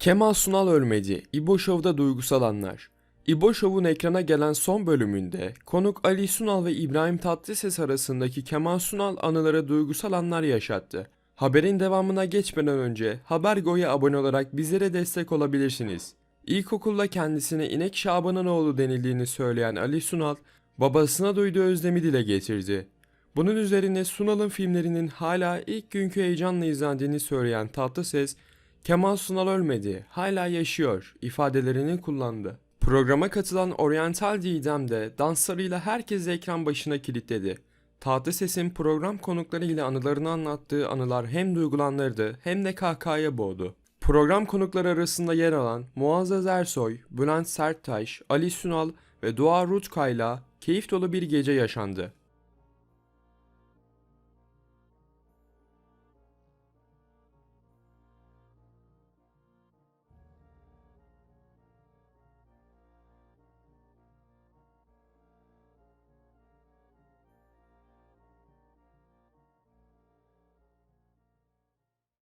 Kemal Sunal ölmedi. İbo Show'da duygusal anlar. İbo Show'un ekrana gelen son bölümünde konuk Ali Sunal ve İbrahim Tatlıses arasındaki Kemal Sunal anılara duygusal anlar yaşattı. Haberin devamına geçmeden önce Habergo'ya abone olarak bizlere destek olabilirsiniz. İlkokulda kendisine İnek Şaban'ın oğlu denildiğini söyleyen Ali Sunal, babasına duyduğu özlemi dile getirdi. Bunun üzerine Sunal'ın filmlerinin hala ilk günkü heyecanla izlendiğini söyleyen Tatlıses, Kemal Sunal ölmedi, hala yaşıyor ifadelerini kullandı. Programa katılan Oriental Didem de danslarıyla herkesi ekran başına kilitledi. Tatlıses'in program konuklarıyla anılarını anlattığı anılar hem duygulandırdı hem de kahkahaya boğdu. Program konukları arasında yer alan Muazzez Ersoy, Bülent Serttaş, Ali Sunal ve Doğa Rutkay'la keyif dolu bir gece yaşandı.